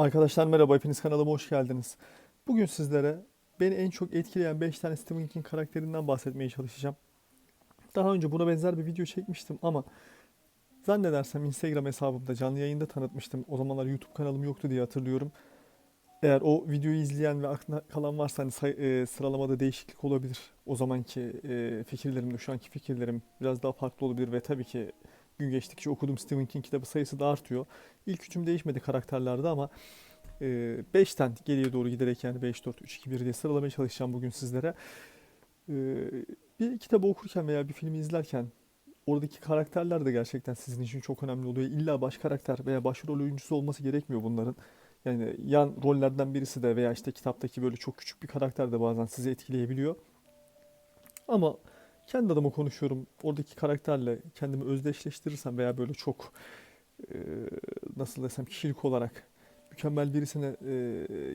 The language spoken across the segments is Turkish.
Arkadaşlar merhaba, hepiniz kanalıma hoş geldiniz. Bugün sizlere beni en çok etkileyen 5 tane Stephen King karakterinden bahsetmeye çalışacağım. Daha önce buna benzer bir video çekmiştim ama zannedersem Instagram hesabımda canlı yayında tanıtmıştım. O zamanlar YouTube kanalım yoktu diye hatırlıyorum. Eğer o videoyu izleyen ve aklına kalan varsa hani say- e, sıralamada değişiklik olabilir. O zamanki e, fikirlerimle şu anki fikirlerim biraz daha farklı olabilir ve tabii ki gün geçtikçe okuduğum Stephen King kitabı sayısı da artıyor. İlk üçüm değişmedi karakterlerde ama 5'ten geriye doğru giderek yani 5, 4, 3, 2, 1 diye sıralamaya çalışacağım bugün sizlere. E, bir kitabı okurken veya bir filmi izlerken oradaki karakterler de gerçekten sizin için çok önemli oluyor. İlla baş karakter veya başrol oyuncusu olması gerekmiyor bunların. Yani yan rollerden birisi de veya işte kitaptaki böyle çok küçük bir karakter de bazen sizi etkileyebiliyor. Ama kendi adıma konuşuyorum. Oradaki karakterle kendimi özdeşleştirirsem veya böyle çok e, nasıl desem kişilik olarak mükemmel birisine e,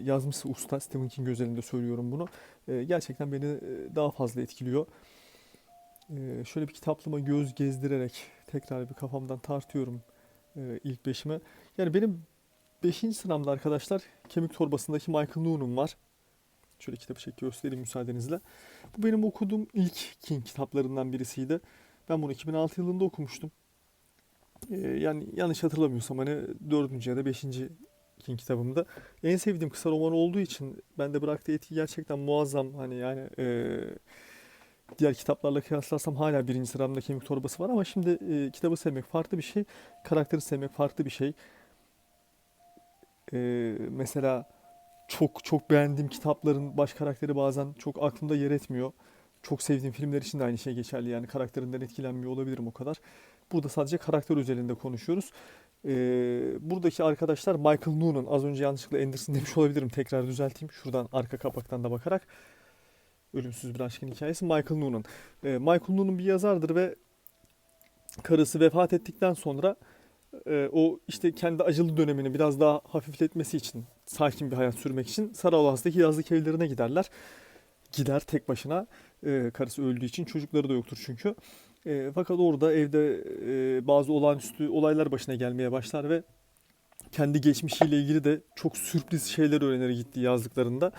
yazmışsa usta Stephen King özelinde söylüyorum bunu. E, gerçekten beni e, daha fazla etkiliyor. E, şöyle bir kitaplığıma göz gezdirerek tekrar bir kafamdan tartıyorum e, ilk beşime. Yani benim beşinci sıramda arkadaşlar Kemik Torbası'ndaki Michael Noon'um var. Şöyle kitabı çekiyor göstereyim müsaadenizle. Bu benim okuduğum ilk King kitaplarından birisiydi. Ben bunu 2006 yılında okumuştum. Ee, yani yanlış hatırlamıyorsam hani dördüncü ya da beşinci King kitabımda. En sevdiğim kısa roman olduğu için bende bıraktığı etki gerçekten muazzam. Hani yani e, diğer kitaplarla kıyaslarsam hala birinci sıramda Kemik Torbası var ama şimdi e, kitabı sevmek farklı bir şey. Karakteri sevmek farklı bir şey. E, mesela çok çok beğendiğim kitapların baş karakteri bazen çok aklımda yer etmiyor. Çok sevdiğim filmler için de aynı şey geçerli. Yani karakterinden etkilenmiyor olabilirim o kadar. Burada sadece karakter özelinde konuşuyoruz. Ee, buradaki arkadaşlar Michael Noonan. Az önce yanlışlıkla Anderson demiş olabilirim. Tekrar düzelteyim. Şuradan arka kapaktan da bakarak. Ölümsüz bir aşkın hikayesi Michael Noonan. Ee, Michael Noonan bir yazardır ve karısı vefat ettikten sonra e, o işte kendi acılı dönemini biraz daha hafifletmesi için, sakin bir hayat sürmek için Saralas'taki yazlık evlerine giderler. Gider tek başına. E, karısı öldüğü için çocukları da yoktur çünkü. E, fakat orada evde e, bazı olağanüstü olaylar başına gelmeye başlar ve kendi geçmişiyle ilgili de çok sürpriz şeyler öğrenir gittiği yazdıklarında.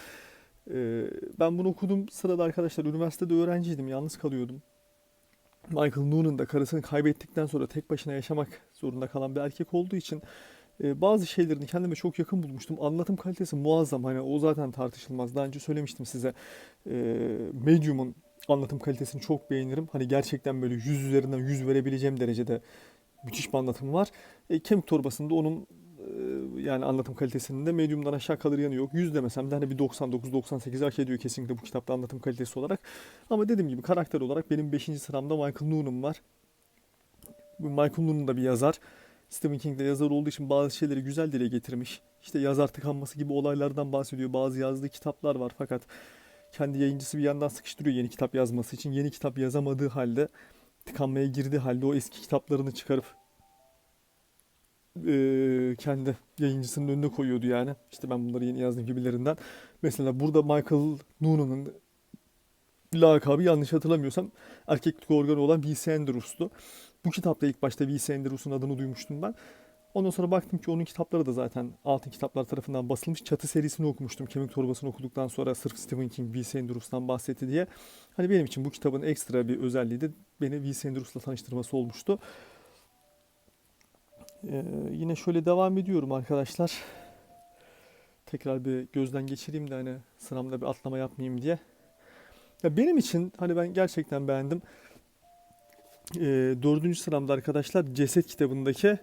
Ben bunu okuduğum sırada arkadaşlar üniversitede öğrenciydim, yalnız kalıyordum. Michael Noonan da karısını kaybettikten sonra tek başına yaşamak zorunda kalan bir erkek olduğu için e, bazı şeylerini kendime çok yakın bulmuştum. Anlatım kalitesi muazzam. Hani o zaten tartışılmaz. Daha önce söylemiştim size. E, Medium'un anlatım kalitesini çok beğenirim. Hani gerçekten böyle 100 üzerinden 100 verebileceğim derecede müthiş bir anlatım var. E, Kemik Torbası'nda onun yani anlatım kalitesinin de Medium'dan aşağı kalır yanı yok. 100 demesem de hani bir 99-98 hak ediyor kesinlikle bu kitapta anlatım kalitesi olarak. Ama dediğim gibi karakter olarak benim 5. sıramda Michael Noon'um var. Michael Noon da bir yazar. Stephen King de yazar olduğu için bazı şeyleri güzel dile getirmiş. İşte yazar tıkanması gibi olaylardan bahsediyor. Bazı yazdığı kitaplar var fakat kendi yayıncısı bir yandan sıkıştırıyor yeni kitap yazması için. Yeni kitap yazamadığı halde, tıkanmaya girdiği halde o eski kitaplarını çıkarıp eee, kendi yayıncısının önüne koyuyordu yani. İşte ben bunları yeni yazdım gibilerinden. Mesela burada Michael Noonan'ın lakabı yanlış hatırlamıyorsam erkeklik organı olan V.C. Andrews'tu. Bu kitapta ilk başta V.C. Andrews'un adını duymuştum ben. Ondan sonra baktım ki onun kitapları da zaten Altın Kitaplar tarafından basılmış. Çatı serisini okumuştum. Kemik Torbası'nı okuduktan sonra sırf Stephen King V.C. Andrews'tan bahsetti diye. Hani benim için bu kitabın ekstra bir özelliği de beni V.C. Andrews'la tanıştırması olmuştu. Ee, yine şöyle devam ediyorum arkadaşlar. Tekrar bir gözden geçireyim de hani sıramda bir atlama yapmayayım diye. Ya benim için hani ben gerçekten beğendim. Ee, dördüncü sıramda arkadaşlar Ceset kitabındaki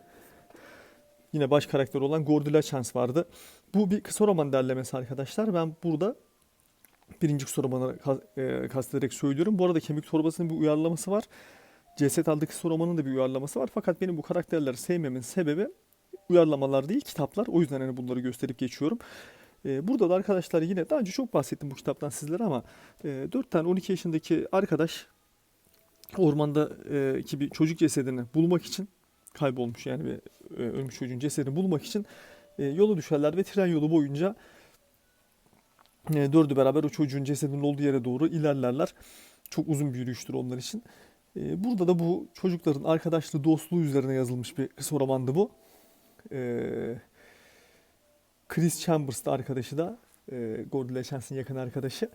yine baş karakter olan Gordula Chance vardı. Bu bir kısa roman derlemesi arkadaşlar. Ben burada birinci kısa romanı e, kastederek söylüyorum. Bu arada Kemik Torbası'nın bir uyarlaması var. Ceset adlı kısa romanın da bir uyarlaması var. Fakat benim bu karakterleri sevmemin sebebi uyarlamalar değil kitaplar. O yüzden hani bunları gösterip geçiyorum. Ee, burada da arkadaşlar yine daha önce çok bahsettim bu kitaptan sizlere ama e, 4 tane 12 yaşındaki arkadaş ormanda e, bir çocuk cesedini bulmak için kaybolmuş yani bir e, ölmüş çocuğun cesedini bulmak için e, yola düşerler ve tren yolu boyunca e, dördü beraber o çocuğun cesedinin olduğu yere doğru ilerlerler. Çok uzun bir yürüyüştür onlar için. E, burada da bu çocukların arkadaşlığı, dostluğu üzerine yazılmış bir kısa romandı bu. E, Chris Chambers da arkadaşı da e, Gordy LeChance'ın yakın arkadaşı.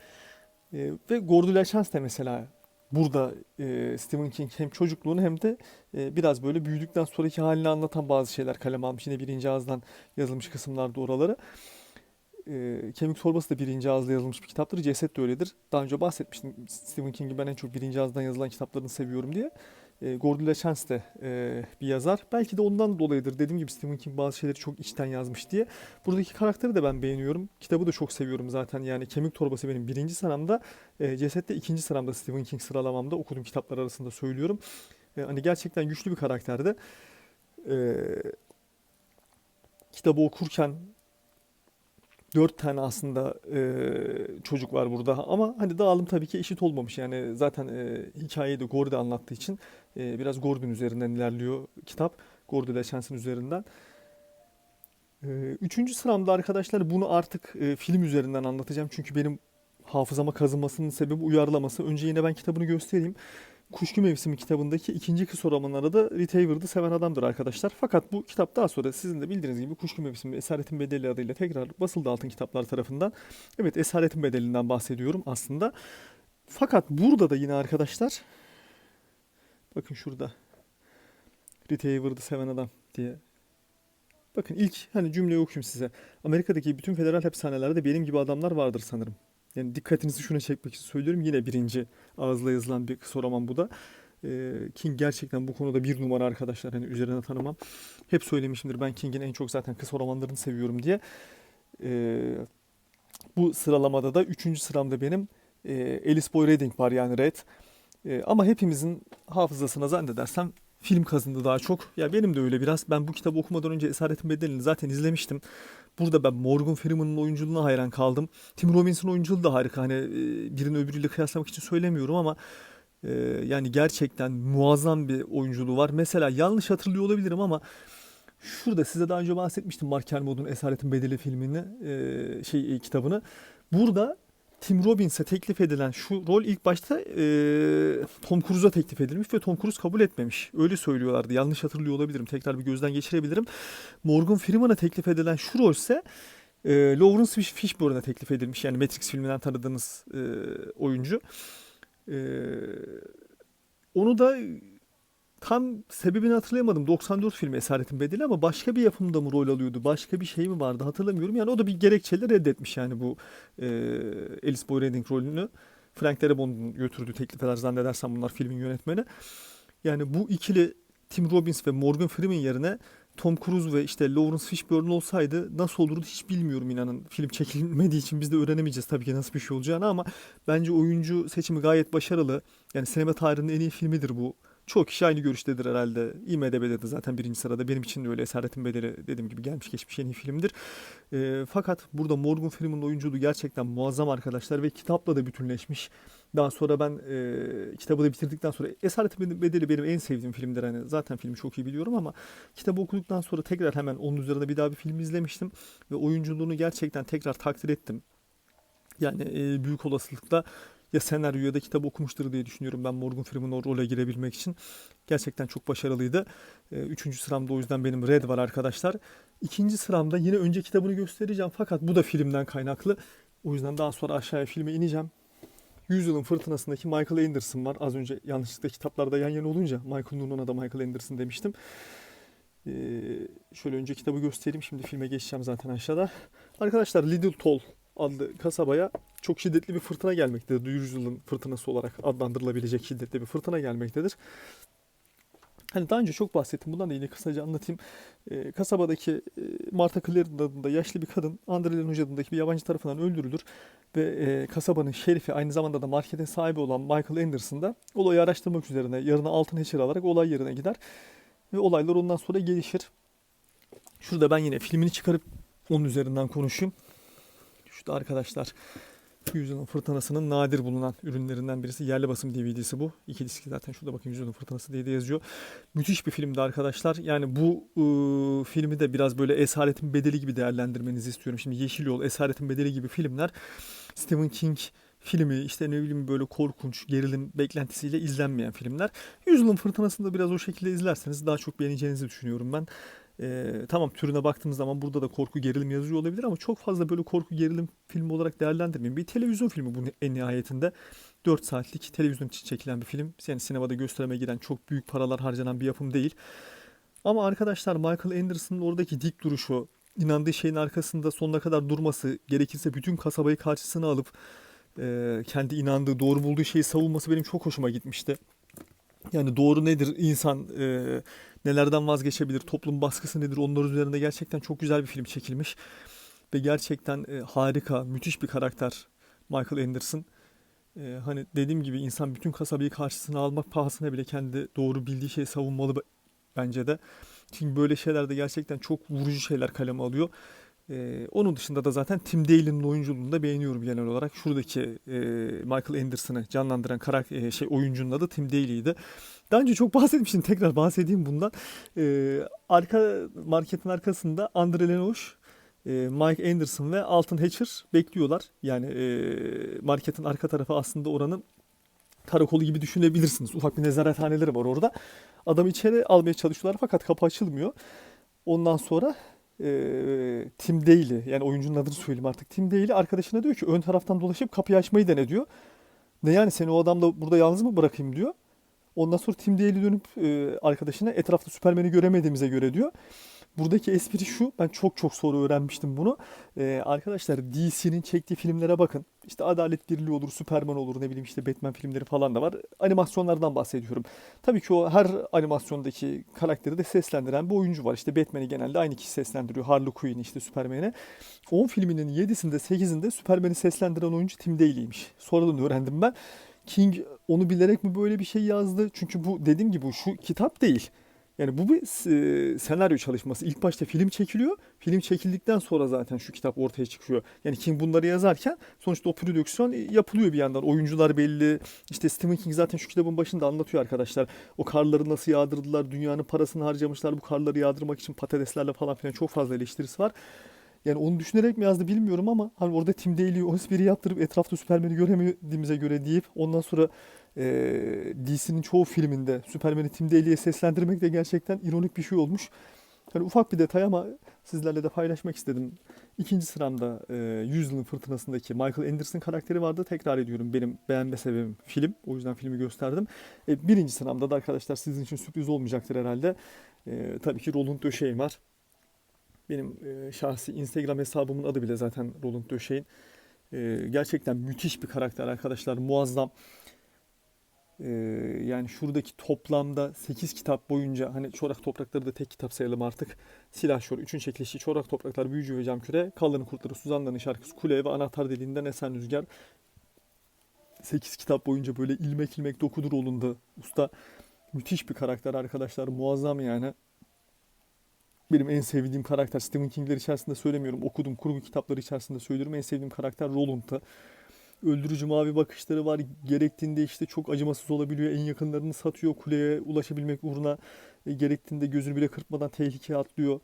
E, ve Gordy LeChance de mesela burada e, Stephen King hem çocukluğunu hem de e, biraz böyle büyüdükten sonraki halini anlatan bazı şeyler kaleme almış. Yine birinci ağızdan yazılmış kısımlarda oraları. E, Kemik Torbası da birinci ağızda yazılmış bir kitaptır. Ceset de öyledir. Daha önce bahsetmiştim. Stephen King'i ben en çok birinci ağızdan yazılan kitaplarını seviyorum diye. E, Gordy LeChance de e, bir yazar. Belki de ondan dolayıdır. Dediğim gibi Stephen King bazı şeyleri çok içten yazmış diye. Buradaki karakteri de ben beğeniyorum. Kitabı da çok seviyorum zaten. Yani Kemik Torbası benim birinci sıramda. E, Ceset de ikinci sıramda Stephen King sıralamamda. Okuduğum kitaplar arasında söylüyorum. E, hani gerçekten güçlü bir karakterdi. E, kitabı okurken dört tane aslında e, çocuk var burada ama hani dağılım tabii ki eşit olmamış yani zaten e, hikayeyi de Gordy anlattığı için e, biraz Gordy'nin üzerinden ilerliyor kitap Gordy LeChance'ın üzerinden. E, üçüncü sıramda arkadaşlar bunu artık e, film üzerinden anlatacağım çünkü benim hafızama kazınmasının sebebi uyarlaması. Önce yine ben kitabını göstereyim. Kuşku Mevsimi kitabındaki ikinci kısa romanları da Rita seven adamdır arkadaşlar. Fakat bu kitap daha sonra sizin de bildiğiniz gibi Kuşku Mevsimi Esaretin Bedeli adıyla tekrar basıldı Altın Kitaplar tarafından. Evet Esaretin Bedeli'nden bahsediyorum aslında. Fakat burada da yine arkadaşlar bakın şurada Rita seven adam diye Bakın ilk hani cümleyi okuyayım size. Amerika'daki bütün federal hapishanelerde benim gibi adamlar vardır sanırım. Yani dikkatinizi şuna çekmek için söylüyorum. Yine birinci ağızla yazılan bir kısa bu da. Ee, King gerçekten bu konuda bir numara arkadaşlar. Hani üzerine tanımam. Hep söylemişimdir ben King'in en çok zaten kısa romanlarını seviyorum diye. Ee, bu sıralamada da üçüncü sıramda benim e, Alice Boy Reading var yani Red. E, ama hepimizin hafızasına zannedersem film kazındı daha çok. Ya benim de öyle biraz. Ben bu kitabı okumadan önce Esaretin Bedeli'ni zaten izlemiştim. Burada ben Morgan Freeman'ın oyunculuğuna hayran kaldım. Tim Robbins'in oyunculuğu da harika. Hani e, birini öbürüyle kıyaslamak için söylemiyorum ama e, yani gerçekten muazzam bir oyunculuğu var. Mesela yanlış hatırlıyor olabilirim ama şurada size daha önce bahsetmiştim Mark Kermode'un Esaretin Bedeli filmini, e, şey e, kitabını. Burada Tim Robbins'e teklif edilen şu rol ilk başta e, Tom Cruise'a teklif edilmiş ve Tom Cruise kabul etmemiş. Öyle söylüyorlardı. Yanlış hatırlıyor olabilirim. Tekrar bir gözden geçirebilirim. Morgan Freeman'a teklif edilen şu rol ise e, Lawrence Fishburne'a teklif edilmiş. Yani Matrix filminden tanıdığınız e, oyuncu. E, onu da tam sebebini hatırlayamadım. 94 filmi Esaretin Bedeli ama başka bir yapımda mı rol alıyordu? Başka bir şey mi vardı hatırlamıyorum. Yani o da bir gerekçeyle reddetmiş yani bu e, Alice Boy Reading rolünü. Frank Darabont'un götürdüğü teklif eder zannedersem bunlar filmin yönetmeni. Yani bu ikili Tim Robbins ve Morgan Freeman yerine Tom Cruise ve işte Lawrence Fishburne olsaydı nasıl olurdu hiç bilmiyorum inanın. Film çekilmediği için biz de öğrenemeyeceğiz tabii ki nasıl bir şey olacağını ama bence oyuncu seçimi gayet başarılı. Yani sinema tarihinin en iyi filmidir bu. Çoğu kişi aynı görüştedir herhalde. IMDb'de de zaten birinci sırada. Benim için de öyle. Esaretin Bedeli dediğim gibi gelmiş geçmiş en iyi filmdir. E, fakat burada Morgan Freeman'ın oyunculuğu gerçekten muazzam arkadaşlar ve kitapla da bütünleşmiş. Daha sonra ben e, kitabı da bitirdikten sonra Esaretin Bedeli benim en sevdiğim filmdir. Hani zaten filmi çok iyi biliyorum ama kitabı okuduktan sonra tekrar hemen onun üzerine bir daha bir film izlemiştim. Ve oyunculuğunu gerçekten tekrar takdir ettim. Yani e, büyük olasılıkla ya senaryo ya da kitap okumuştur diye düşünüyorum ben Morgan Freeman o role girebilmek için. Gerçekten çok başarılıydı. Ee, üçüncü sıramda o yüzden benim Red var arkadaşlar. İkinci sıramda yine önce kitabını göstereceğim fakat bu da filmden kaynaklı. O yüzden daha sonra aşağıya filme ineceğim. Yüzyılın Fırtınası'ndaki Michael Anderson var. Az önce yanlışlıkla kitaplarda yan yana olunca Michael Noonan'a da Michael Anderson demiştim. Ee, şöyle önce kitabı göstereyim. Şimdi filme geçeceğim zaten aşağıda. Arkadaşlar Little Toll adlı kasabaya çok şiddetli bir fırtına gelmektedir. Yüzyılın fırtınası olarak adlandırılabilecek şiddetli bir fırtına gelmektedir. Hani daha önce çok bahsettim. Bundan da yine kısaca anlatayım. Ee, kasabadaki e, Martha Claren adında yaşlı bir kadın Hoca adındaki bir yabancı tarafından öldürülür. Ve e, kasabanın şerifi aynı zamanda da marketin sahibi olan Michael Anderson da olayı araştırmak üzerine yarına altın heçer alarak olay yerine gider. Ve olaylar ondan sonra gelişir. Şurada ben yine filmini çıkarıp onun üzerinden konuşayım. Şurada arkadaşlar Yüzyılın Fırtınası'nın nadir bulunan ürünlerinden birisi. Yerli basım DVD'si bu. İki diski zaten şurada bakın Yüzyılın Fırtınası diye de yazıyor. Müthiş bir filmdi arkadaşlar. Yani bu ıı, filmi de biraz böyle Esaretin Bedeli gibi değerlendirmenizi istiyorum. Şimdi Yeşil Yol, Esaretin Bedeli gibi filmler Stephen King filmi işte ne bileyim böyle korkunç gerilim beklentisiyle izlenmeyen filmler. Yüzyılın Fırtınası'nda biraz o şekilde izlerseniz daha çok beğeneceğinizi düşünüyorum ben. Ee, tamam türüne baktığımız zaman burada da korku gerilim yazıyor olabilir ama çok fazla böyle korku gerilim filmi olarak değerlendirmeyin. Bir televizyon filmi bu en nihayetinde. 4 saatlik televizyon için çekilen bir film. Yani sinemada gösterime giren çok büyük paralar harcanan bir yapım değil. Ama arkadaşlar Michael Anderson'ın oradaki dik duruşu, inandığı şeyin arkasında sonuna kadar durması, gerekirse bütün kasabayı karşısına alıp e, kendi inandığı, doğru bulduğu şeyi savunması benim çok hoşuma gitmişti. Yani doğru nedir, insan e, nelerden vazgeçebilir, toplum baskısı nedir, onların üzerinde gerçekten çok güzel bir film çekilmiş. Ve gerçekten e, harika, müthiş bir karakter Michael Anderson. E, hani dediğim gibi insan bütün kasabayı karşısına almak pahasına bile kendi doğru bildiği şeyi savunmalı bence de. Çünkü böyle şeylerde gerçekten çok vurucu şeyler kaleme alıyor. Ee, onun dışında da zaten Tim Dale'in oyunculuğunu da beğeniyorum genel olarak. Şuradaki e, Michael Anderson'ı canlandıran karakter e, şey oyuncunun adı Tim Daly'ydi. Daha önce çok bahsetmiştim. Tekrar bahsedeyim bundan. Ee, arka marketin arkasında Andre Lenoş, e, Mike Anderson ve Alton Hatcher bekliyorlar. Yani e, marketin arka tarafı aslında oranın karakolu gibi düşünebilirsiniz. Ufak bir nezarethaneleri var orada. Adamı içeri almaya çalışıyorlar fakat kapı açılmıyor. Ondan sonra e, Tim Daly yani oyuncunun adını söyleyeyim artık. Tim Daly arkadaşına diyor ki ön taraftan dolaşıp kapıyı açmayı dene diyor. Ne yani seni o adamla burada yalnız mı bırakayım diyor. Ondan sonra Tim Daly dönüp e, arkadaşına etrafta Süpermen'i göremediğimize göre diyor. Buradaki espri şu, ben çok çok sonra öğrenmiştim bunu. Ee, arkadaşlar DC'nin çektiği filmlere bakın. İşte Adalet Birliği olur, Superman olur, ne bileyim işte Batman filmleri falan da var. Animasyonlardan bahsediyorum. Tabii ki o her animasyondaki karakteri de seslendiren bir oyuncu var. İşte Batman'i genelde aynı kişi seslendiriyor. Harley Quinn işte Superman'i. 10 filminin 7'sinde 8'inde Superman'i seslendiren oyuncu Tim Daly'ymiş. Sonradan öğrendim ben. King onu bilerek mi böyle bir şey yazdı? Çünkü bu dediğim gibi şu kitap değil. Yani bu bir e, senaryo çalışması. İlk başta film çekiliyor. Film çekildikten sonra zaten şu kitap ortaya çıkıyor. Yani King bunları yazarken sonuçta o prodüksiyon yapılıyor bir yandan. Oyuncular belli. İşte Stephen King zaten şu kitabın başında anlatıyor arkadaşlar. O karları nasıl yağdırdılar, dünyanın parasını harcamışlar bu karları yağdırmak için patateslerle falan filan çok fazla eleştirisi var. Yani onu düşünerek mi yazdı bilmiyorum ama hani orada Tim Daly'i o espri yaptırıp etrafta Superman'i göremediğimize göre deyip ondan sonra e, DC'nin çoğu filminde Superman'i Tim Daly'ye seslendirmek de gerçekten ironik bir şey olmuş. Hani ufak bir detay ama sizlerle de paylaşmak istedim. İkinci sıramda e, Yüzyılın Fırtınası'ndaki Michael Anderson karakteri vardı. Tekrar ediyorum benim beğenme sebebim film. O yüzden filmi gösterdim. E, birinci sıramda da arkadaşlar sizin için sürpriz olmayacaktır herhalde. E, tabii ki Roland Döşeğim var. Benim e, şahsi Instagram hesabımın adı bile zaten Roland Döşeğin. E, gerçekten müthiş bir karakter arkadaşlar. Muazzam. E, yani şuradaki toplamda 8 kitap boyunca hani Çorak Toprakları da tek kitap sayalım artık. Silahşor, üçün çekilişi, Çorak Topraklar, Büyücü ve Camküre, Kalların Kurtları, Suzanların Şarkısı, Kule ve Anahtar Deliğinden Esen Rüzgar. 8 kitap boyunca böyle ilmek ilmek dokudur olundu. Usta müthiş bir karakter arkadaşlar. Muazzam yani benim en sevdiğim karakter Stephen King'ler içerisinde söylemiyorum. Okudum kurgu kitapları içerisinde söylüyorum. En sevdiğim karakter Roland'ı. Öldürücü mavi bakışları var. Gerektiğinde işte çok acımasız olabiliyor. En yakınlarını satıyor kuleye ulaşabilmek uğruna. E, gerektiğinde gözünü bile kırpmadan tehlikeye atlıyor.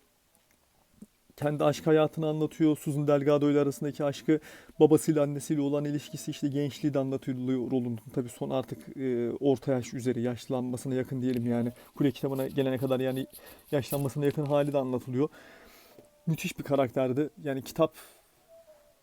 Kendi aşk hayatını anlatıyor. Susan Delgado ile arasındaki aşkı, babasıyla annesiyle olan ilişkisi işte gençliği de anlatılıyor Roland'ın. Tabii son artık e, orta yaş üzeri yaşlanmasına yakın diyelim yani. Kule kitabına gelene kadar yani yaşlanmasına yakın hali de anlatılıyor. Müthiş bir karakterdi. Yani kitap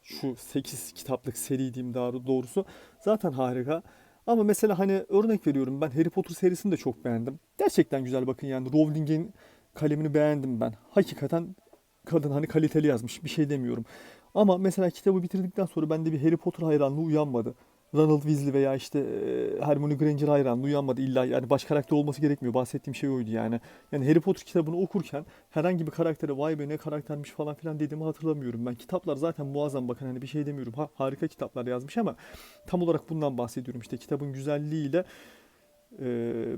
şu 8 kitaplık seri diyeyim daha doğrusu zaten harika. Ama mesela hani örnek veriyorum ben Harry Potter serisini de çok beğendim. Gerçekten güzel bakın yani Rowling'in kalemini beğendim ben. Hakikaten kadın hani kaliteli yazmış bir şey demiyorum. Ama mesela kitabı bitirdikten sonra bende bir Harry Potter hayranlığı uyanmadı. Ronald Weasley veya işte Hermione Granger hayranlığı uyanmadı. İlla yani baş karakter olması gerekmiyor. Bahsettiğim şey oydu yani. Yani Harry Potter kitabını okurken herhangi bir karaktere vay be ne karaktermiş falan filan dediğimi hatırlamıyorum. Ben kitaplar zaten muazzam bakın hani bir şey demiyorum. Ha, harika kitaplar yazmış ama tam olarak bundan bahsediyorum. İşte kitabın güzelliğiyle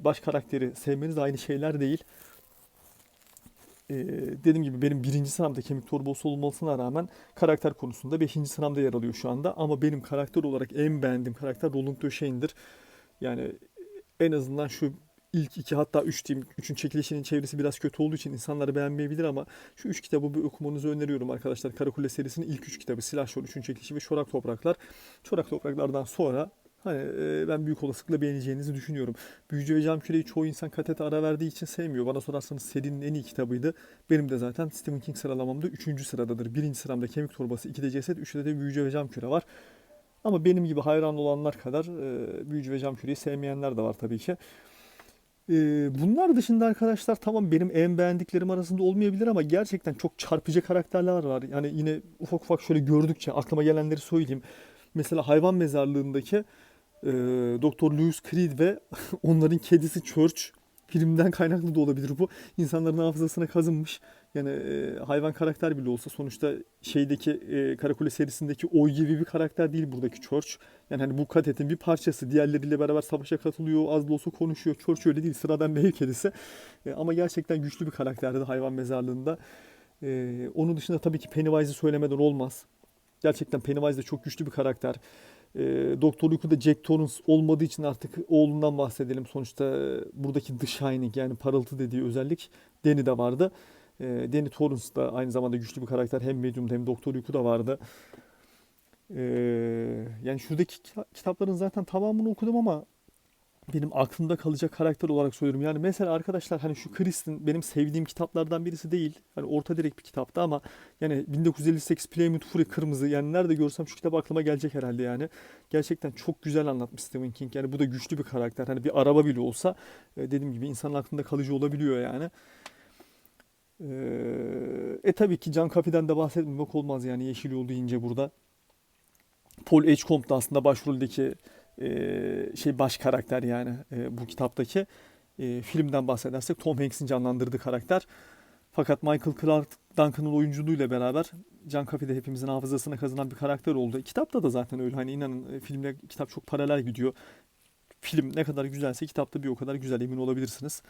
baş karakteri sevmeniz aynı şeyler değil. Ee, dediğim gibi benim birinci sıramda kemik torbası olmasına rağmen karakter konusunda beşinci sıramda yer alıyor şu anda. Ama benim karakter olarak en beğendiğim karakter Roland Döşeğin'dir. Yani en azından şu ilk iki hatta üç diyeyim. Üçün çekilişinin çevresi biraz kötü olduğu için insanları beğenmeyebilir ama şu üç kitabı bir okumanızı öneriyorum arkadaşlar. Karakule serisinin ilk üç kitabı Silahşor, Üçün çekilişi ve Çorak Topraklar. Çorak Topraklardan sonra Hani e, ben büyük olasılıkla beğeneceğinizi düşünüyorum. Büyücü ve Cam Küre'yi çoğu insan katete ara verdiği için sevmiyor. Bana sorarsanız serinin en iyi kitabıydı. Benim de zaten Stephen King sıralamamda 3. sıradadır. 1. sıramda Kemik Torbası, 2'de Ceset, 3'de de Büyücü ve Cam Küre var. Ama benim gibi hayran olanlar kadar e, Büyücü ve Cam Küre'yi sevmeyenler de var tabii ki. E, bunlar dışında arkadaşlar tamam benim en beğendiklerim arasında olmayabilir ama gerçekten çok çarpıcı karakterler var. Yani yine ufak ufak şöyle gördükçe aklıma gelenleri söyleyeyim. Mesela hayvan mezarlığındaki e, Doktor Lewis Creed ve onların kedisi Church filmden kaynaklı da olabilir bu. İnsanların hafızasına kazınmış. Yani e, hayvan karakter bile olsa sonuçta şeydeki e, Karakule serisindeki Oy gibi bir karakter değil buradaki Church. Yani hani bu katetin bir parçası. Diğerleriyle beraber savaşa katılıyor. Az da olsa konuşuyor. Church öyle değil. Sıradan bir ev kedisi. E, ama gerçekten güçlü bir karakterdi hayvan mezarlığında. E, onun dışında tabii ki Pennywise'ı söylemeden olmaz. Gerçekten Pennywise de çok güçlü bir karakter. E, Doktor Uyku'da Jack Torrance olmadığı için artık oğlundan bahsedelim. Sonuçta e, buradaki The Shining yani parıltı dediği özellik Danny'de vardı. E, Danny Torrance da aynı zamanda güçlü bir karakter. Hem Medium'da hem Doktor Uyku'da vardı. E, yani şuradaki kita- kitapların zaten tamamını okudum ama benim aklımda kalacak karakter olarak söylüyorum. Yani mesela arkadaşlar hani şu Kristen benim sevdiğim kitaplardan birisi değil. Hani orta direkt bir kitaptı ama yani 1958 Plymouth Fury kırmızı yani nerede görsem şu kitap aklıma gelecek herhalde yani. Gerçekten çok güzel anlatmış Stephen King. Yani bu da güçlü bir karakter. Hani bir araba bile olsa e, dediğim gibi insanın aklında kalıcı olabiliyor yani. Ee, E tabii ki Can Kapi'den de bahsetmemek olmaz yani Yeşil Yol deyince burada. Paul Edgecombe da aslında başroldeki e, şey baş karakter yani e, bu kitaptaki. E, filmden bahsedersek Tom Hanks'in canlandırdığı karakter. Fakat Michael Clark Duncan'ın oyunculuğuyla beraber Can Kapi'de hepimizin hafızasına kazınan bir karakter oldu. Kitapta da zaten öyle. Hani inanın e, filmle kitap çok paralel gidiyor. Film ne kadar güzelse kitapta bir o kadar güzel emin olabilirsiniz.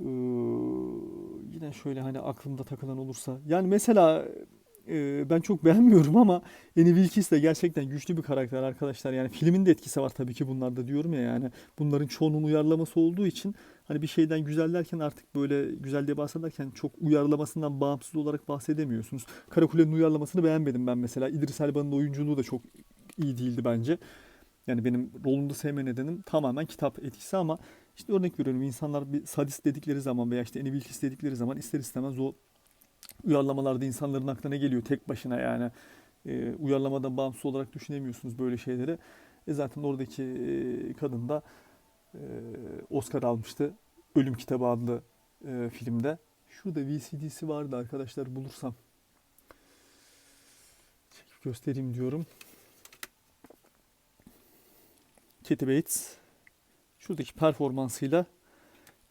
Ee, yine şöyle hani aklımda takılan olursa. Yani mesela ben çok beğenmiyorum ama Annie Wilkes de gerçekten güçlü bir karakter arkadaşlar. Yani filmin de etkisi var tabii ki bunlarda diyorum ya yani. Bunların çoğunun uyarlaması olduğu için hani bir şeyden güzel derken artık böyle güzel diye bahsederken çok uyarlamasından bağımsız olarak bahsedemiyorsunuz. Karakule'nin uyarlamasını beğenmedim ben mesela. İdris Elba'nın oyunculuğu da çok iyi değildi bence. Yani benim rolünde sevme nedenim tamamen kitap etkisi ama işte örnek veriyorum insanlar bir sadist dedikleri zaman veya işte Annie Wilkes dedikleri zaman ister istemez o uyarlamalarda insanların aklına geliyor tek başına yani. E, uyarlamadan bağımsız olarak düşünemiyorsunuz böyle şeyleri. E zaten oradaki e, kadın da e, Oscar almıştı. Ölüm Kitabı adlı e, filmde. Şurada VCD'si vardı arkadaşlar bulursam. Çekip göstereyim diyorum. Kathy Bates şuradaki performansıyla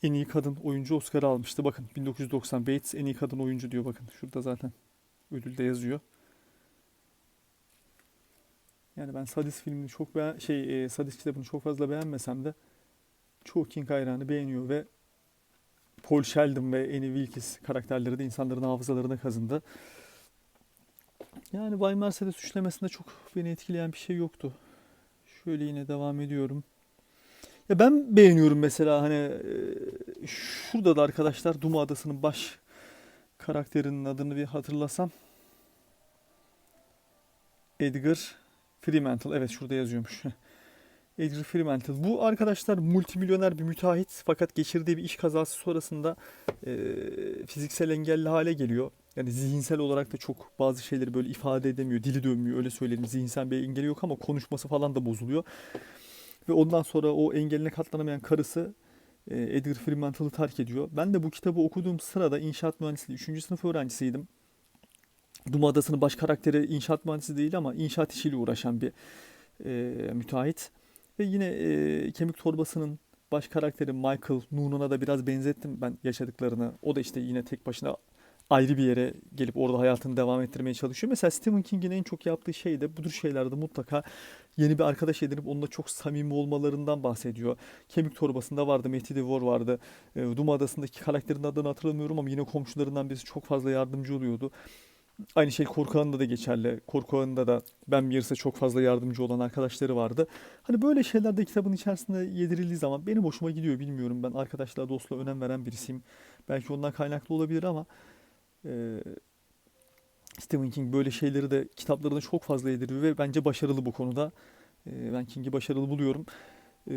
en iyi kadın oyuncu Oscar'ı almıştı. Bakın 1990 Bates en iyi kadın oyuncu diyor bakın. Şurada zaten ödülde yazıyor. Yani ben Sadist filmini çok beğen şey e, Sadist kitabını çok fazla beğenmesem de çoğu King hayranı beğeniyor ve Paul Sheldon ve Annie Wilkes karakterleri de insanların hafızalarına kazındı. Yani Bay Mercedes suçlamasında çok beni etkileyen bir şey yoktu. Şöyle yine devam ediyorum. Ya ben beğeniyorum mesela hani e, şurada da arkadaşlar Duma Adası'nın baş karakterinin adını bir hatırlasam. Edgar Fremantle. Evet şurada yazıyormuş. Edgar Fremantle. Bu arkadaşlar multimilyoner bir müteahhit fakat geçirdiği bir iş kazası sonrasında e, fiziksel engelli hale geliyor. Yani zihinsel olarak da çok bazı şeyleri böyle ifade edemiyor. Dili dönmüyor öyle söyleyelim. Zihinsel bir engeli yok ama konuşması falan da bozuluyor. Ve ondan sonra o engeline katlanamayan karısı e, Edgar Fremantle'ı terk ediyor. Ben de bu kitabı okuduğum sırada inşaat mühendisliği 3. sınıf öğrencisiydim. Duma Adası'nın baş karakteri inşaat mühendisi değil ama inşaat işiyle uğraşan bir e, müteahhit. Ve yine e, Kemik Torbası'nın baş karakteri Michael Noonan'a da biraz benzettim ben yaşadıklarını. O da işte yine tek başına ayrı bir yere gelip orada hayatını devam ettirmeye çalışıyor. Mesela Stephen King'in en çok yaptığı şey de bu tür şeylerde mutlaka yeni bir arkadaş edinip onunla çok samimi olmalarından bahsediyor. Kemik Torbası'nda vardı, Mehdi Devor vardı. E, Duma Adası'ndaki karakterin adını hatırlamıyorum ama yine komşularından birisi çok fazla yardımcı oluyordu. Aynı şey Korku Ağı'nda da geçerli. Korku Ağı'nda da Ben Birse çok fazla yardımcı olan arkadaşları vardı. Hani böyle şeyler de kitabın içerisinde yedirildiği zaman benim hoşuma gidiyor bilmiyorum. Ben arkadaşlığa, dostluğa önem veren birisiyim. Belki ondan kaynaklı olabilir ama Stephen King böyle şeyleri de kitaplarında çok fazla yediriyor ve bence başarılı bu konuda. Ben King'i başarılı buluyorum. E,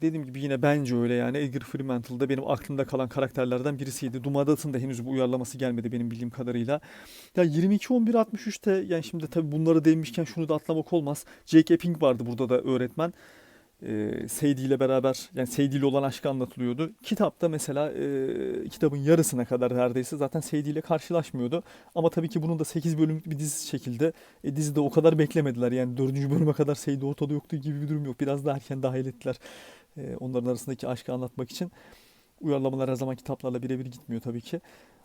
dediğim gibi yine bence öyle yani Edgar Fremantle da benim aklımda kalan karakterlerden birisiydi. Doom Adult'ın da henüz bu uyarlaması gelmedi benim bildiğim kadarıyla. Ya 22-11-63'te yani şimdi tabii bunları değinmişken şunu da atlamak olmaz. Jake Epping vardı burada da öğretmen e, Sadie ile beraber yani Sadie ile olan aşkı anlatılıyordu. Kitapta mesela e, kitabın yarısına kadar neredeyse zaten Sadie ile karşılaşmıyordu. Ama tabii ki bunun da 8 bölümlük bir dizi şekilde e, dizide o kadar beklemediler. Yani 4. bölüme kadar Sadie ortada yoktu gibi bir durum yok. Biraz daha erken dahil ettiler e, onların arasındaki aşkı anlatmak için. Uyarlamalar her zaman kitaplarla birebir gitmiyor tabii ki.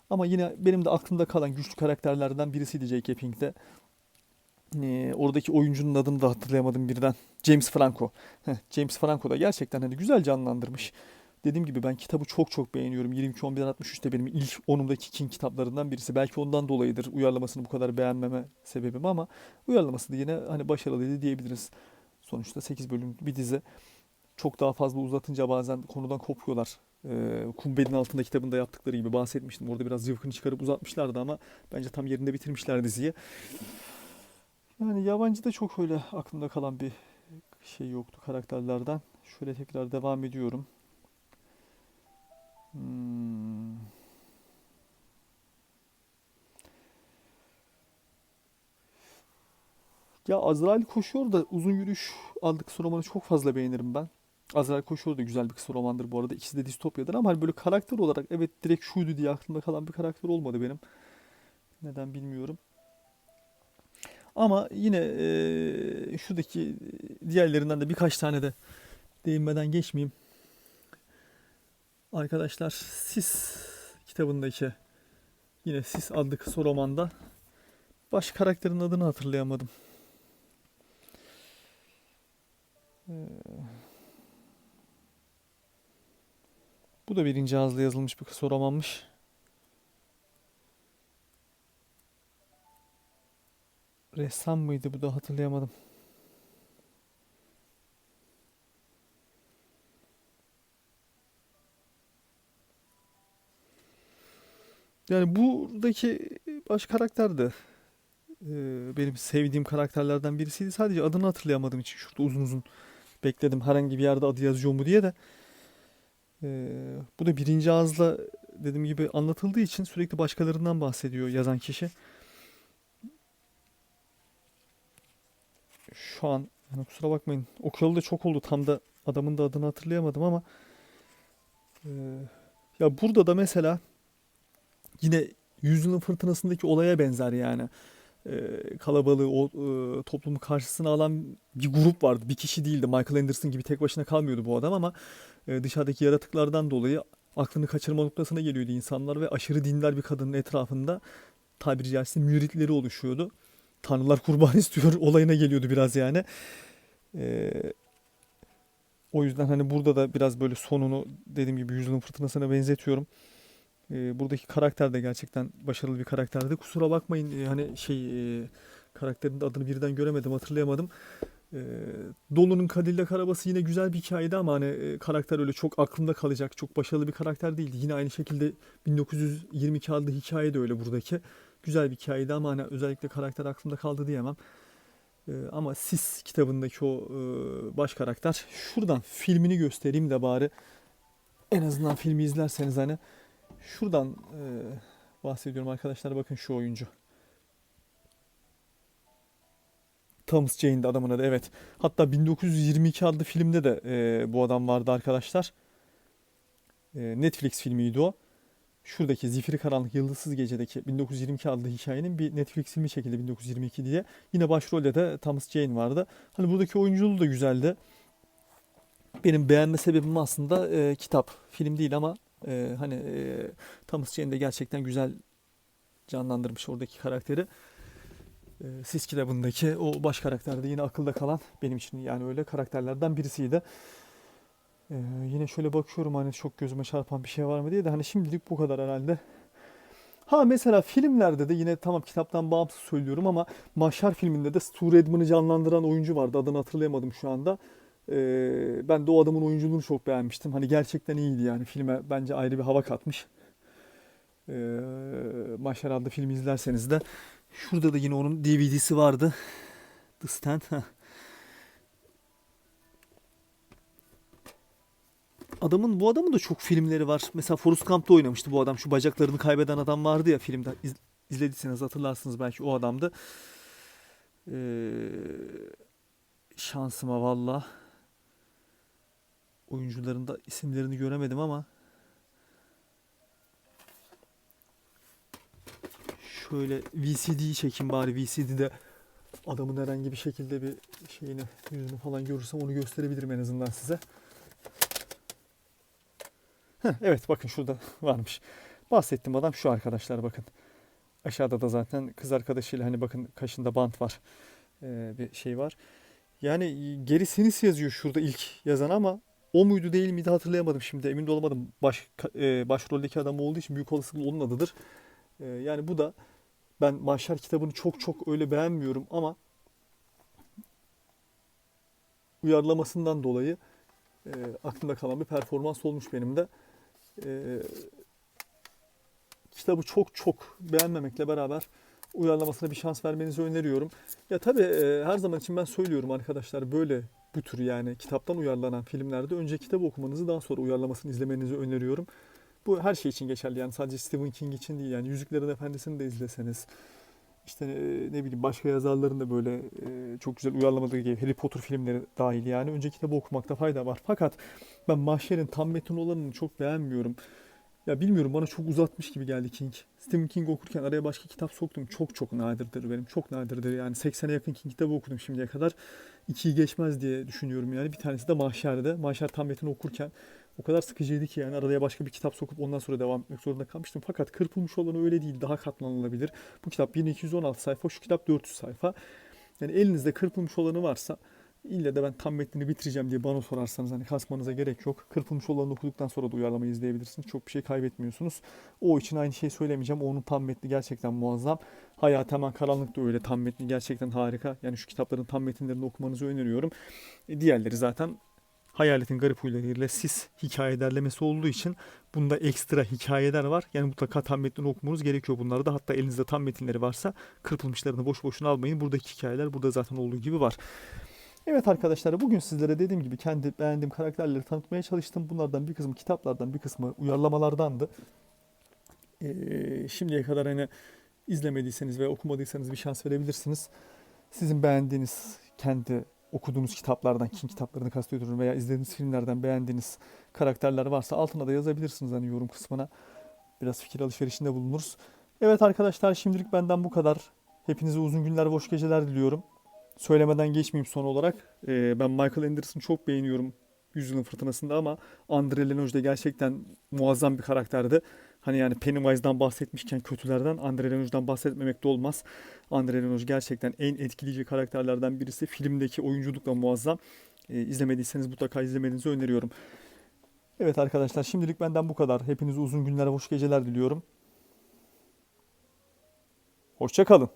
Ama yine benim de aklımda kalan güçlü karakterlerden birisiydi J.K. Pink'te. Ee, oradaki oyuncunun adını da hatırlayamadım birden. James Franco. Heh, James Franco da gerçekten hani güzel canlandırmış. Dediğim gibi ben kitabı çok çok beğeniyorum. 22-11-63'te benim ilk onumdaki King kitaplarından birisi. Belki ondan dolayıdır uyarlamasını bu kadar beğenmeme sebebim ama uyarlaması da yine hani başarılıydı diyebiliriz. Sonuçta 8 bölümlük bir dizi. Çok daha fazla uzatınca bazen konudan kopuyorlar. Ee, Kumbel'in altında kitabında yaptıkları gibi bahsetmiştim. Orada biraz cıvkını çıkarıp uzatmışlardı ama bence tam yerinde bitirmişler diziyi. Yani yabancıda çok öyle aklımda kalan bir şey yoktu karakterlerden. Şöyle tekrar devam ediyorum. Hmm. Ya Azrail Koşuyor da uzun yürüyüş aldık kısa romanı çok fazla beğenirim ben. Azrail Koşuyor da güzel bir kısa romandır bu arada. İkisi de distopyadır ama hani böyle karakter olarak evet direkt şuydu diye aklımda kalan bir karakter olmadı benim. Neden bilmiyorum. Ama yine e, şuradaki diğerlerinden de birkaç tane de değinmeden geçmeyeyim. Arkadaşlar Sis kitabındaki yine Sis adlı kısa romanda baş karakterin adını hatırlayamadım. Bu da birinci ağızla yazılmış bir kısa romanmış. Ressam mıydı bu da hatırlayamadım. Yani buradaki baş karakter de e, benim sevdiğim karakterlerden birisiydi. Sadece adını hatırlayamadığım için şurada uzun uzun bekledim herhangi bir yerde adı yazıyor mu diye de. E, bu da birinci ağızla dediğim gibi anlatıldığı için sürekli başkalarından bahsediyor yazan kişi. Şu an yani kusura bakmayın okuyalı da çok oldu tam da adamın da adını hatırlayamadım ama e, ya burada da mesela yine Yüzyılın Fırtınası'ndaki olaya benzer yani. E, kalabalığı, o e, toplumu karşısına alan bir grup vardı. Bir kişi değildi. Michael Anderson gibi tek başına kalmıyordu bu adam ama e, dışarıdaki yaratıklardan dolayı aklını kaçırma noktasına geliyordu insanlar ve aşırı dindar bir kadının etrafında tabiri caizse müritleri oluşuyordu. Tanrılar kurban istiyor olayına geliyordu biraz yani. E, o yüzden hani burada da biraz böyle sonunu dediğim gibi Yüzyılın Fırtınası'na benzetiyorum. E, buradaki karakter de gerçekten başarılı bir karakterdi. Kusura bakmayın e, hani şey e, karakterin adını birden göremedim, hatırlayamadım. E, Dolu'nun Cadillac arabası yine güzel bir hikayeydi ama hani e, karakter öyle çok aklımda kalacak, çok başarılı bir karakter değildi. Yine aynı şekilde 1922 adlı hikaye de öyle buradaki. Güzel bir hikayeydi ama hani özellikle karakter aklımda kaldı diyemem. E, ama Sis kitabındaki o e, baş karakter. Şuradan filmini göstereyim de bari en azından filmi izlerseniz hani Şuradan e, bahsediyorum arkadaşlar. Bakın şu oyuncu. Thomas Jane'di adamın adı evet. Hatta 1922 adlı filmde de e, bu adam vardı arkadaşlar. E, Netflix filmiydi o. Şuradaki Zifiri Karanlık Yıldızsız Gece'deki 1922 adlı hikayenin bir Netflix filmi çekildi 1922 diye. Yine başrolde de Thomas Jane vardı. Hani buradaki oyunculuğu da güzeldi. Benim beğenme sebebim aslında e, kitap. Film değil ama e, hani e, Thomas Jane de gerçekten güzel canlandırmış oradaki karakteri. E, Sis kitabındaki o baş karakter de yine akılda kalan benim için yani öyle karakterlerden birisiydi. E, yine şöyle bakıyorum hani çok gözüme çarpan bir şey var mı diye de hani şimdilik bu kadar herhalde. Ha mesela filmlerde de yine tamam kitaptan bağımsız söylüyorum ama Mahşer filminde de Stu Redman'ı canlandıran oyuncu vardı. Adını hatırlayamadım şu anda. Ee, ben de o adamın oyunculuğunu çok beğenmiştim. Hani gerçekten iyiydi yani. Filme bence ayrı bir hava katmış. Ee, Mahşer adlı filmi izlerseniz de şurada da yine onun DVD'si vardı. The Stand. Adamın bu adamın da çok filmleri var. Mesela Forrest Gump'ta oynamıştı bu adam. Şu bacaklarını kaybeden adam vardı ya filmde. İz, izlediyseniz hatırlarsınız belki o adamdı. Ee, şansıma valla. Oyuncuların da isimlerini göremedim ama şöyle VCD'yi çekeyim bari VCD'de adamın herhangi bir şekilde bir şeyini yüzünü falan görürsem onu gösterebilirim en azından size. Heh, evet bakın şurada varmış. Bahsettiğim adam şu arkadaşlar bakın. Aşağıda da zaten kız arkadaşıyla hani bakın kaşında bant var. Ee, bir şey var. Yani Geri Sinise yazıyor şurada ilk yazan ama o muydu değil miydi hatırlayamadım şimdi emin de olamadım. Baş, e, başroldeki adam olduğu için büyük olasılıkla onun adıdır. E, yani bu da ben Mahşer kitabını çok çok öyle beğenmiyorum ama uyarlamasından dolayı e, aklımda kalan bir performans olmuş benim de. E, kitabı çok çok beğenmemekle beraber uyarlamasına bir şans vermenizi öneriyorum. Ya tabii e, her zaman için ben söylüyorum arkadaşlar böyle bu tür yani kitaptan uyarlanan filmlerde önce kitabı okumanızı daha sonra uyarlamasını izlemenizi öneriyorum. Bu her şey için geçerli yani sadece Stephen King için değil yani Yüzüklerin Efendisi'ni de izleseniz işte e, ne bileyim başka yazarların da böyle e, çok güzel uyarlamadığı gibi Harry Potter filmleri dahil yani önce kitabı okumakta fayda var. Fakat ben Mahşer'in tam metin olanını çok beğenmiyorum. Ya bilmiyorum bana çok uzatmış gibi geldi King. Stephen King okurken araya başka kitap soktum. Çok çok nadirdir benim. Çok nadirdir yani 80'e yakın King kitabı okudum şimdiye kadar. İkiyi geçmez diye düşünüyorum yani. Bir tanesi de Mahşer'de. Mahşer tam metini okurken o kadar sıkıcıydı ki yani araya başka bir kitap sokup ondan sonra devam etmek zorunda kalmıştım. Fakat kırpılmış olanı öyle değil. Daha katlanılabilir. Bu kitap 1216 sayfa, şu kitap 400 sayfa. Yani elinizde kırpılmış olanı varsa ille de ben tam metnini bitireceğim diye bana sorarsanız hani kasmanıza gerek yok. Kırpılmış olanı okuduktan sonra da uyarlamayı izleyebilirsiniz. Çok bir şey kaybetmiyorsunuz. O için aynı şeyi söylemeyeceğim. Onun tam metni gerçekten muazzam. Hayat Hemen Karanlık da öyle tam metni gerçekten harika. Yani şu kitapların tam metinlerini okumanızı öneriyorum. E, diğerleri zaten Hayaletin Garip Huylarıyla Sis hikaye derlemesi olduğu için bunda ekstra hikayeler var. Yani mutlaka tam metnini okumanız gerekiyor bunlarda da. Hatta elinizde tam metinleri varsa kırpılmışlarını boş boşuna almayın. Buradaki hikayeler burada zaten olduğu gibi var. Evet arkadaşlar bugün sizlere dediğim gibi kendi beğendiğim karakterleri tanıtmaya çalıştım. Bunlardan bir kısmı kitaplardan bir kısmı uyarlamalardandı. Ee, şimdiye kadar hani izlemediyseniz ve okumadıysanız bir şans verebilirsiniz. Sizin beğendiğiniz kendi okuduğunuz kitaplardan, King kitaplarını kastediyorum veya izlediğiniz filmlerden beğendiğiniz karakterler varsa altına da yazabilirsiniz hani yorum kısmına. Biraz fikir alışverişinde bulunuruz. Evet arkadaşlar şimdilik benden bu kadar. Hepinize uzun günler, hoş geceler diliyorum. Söylemeden geçmeyeyim son olarak. Ee, ben Michael Anderson'ı çok beğeniyorum Yüzyılın Fırtınası'nda ama Andre Lenoge de gerçekten muazzam bir karakterdi. Hani yani Pennywise'dan bahsetmişken kötülerden Andre Lenoge'dan bahsetmemek de olmaz. Andre Lenoge gerçekten en etkileyici karakterlerden birisi. Filmdeki oyunculukla muazzam. Ee, izlemediyseniz mutlaka izlemenizi öneriyorum. Evet arkadaşlar şimdilik benden bu kadar. Hepinize uzun günler, hoş geceler diliyorum. Hoşçakalın.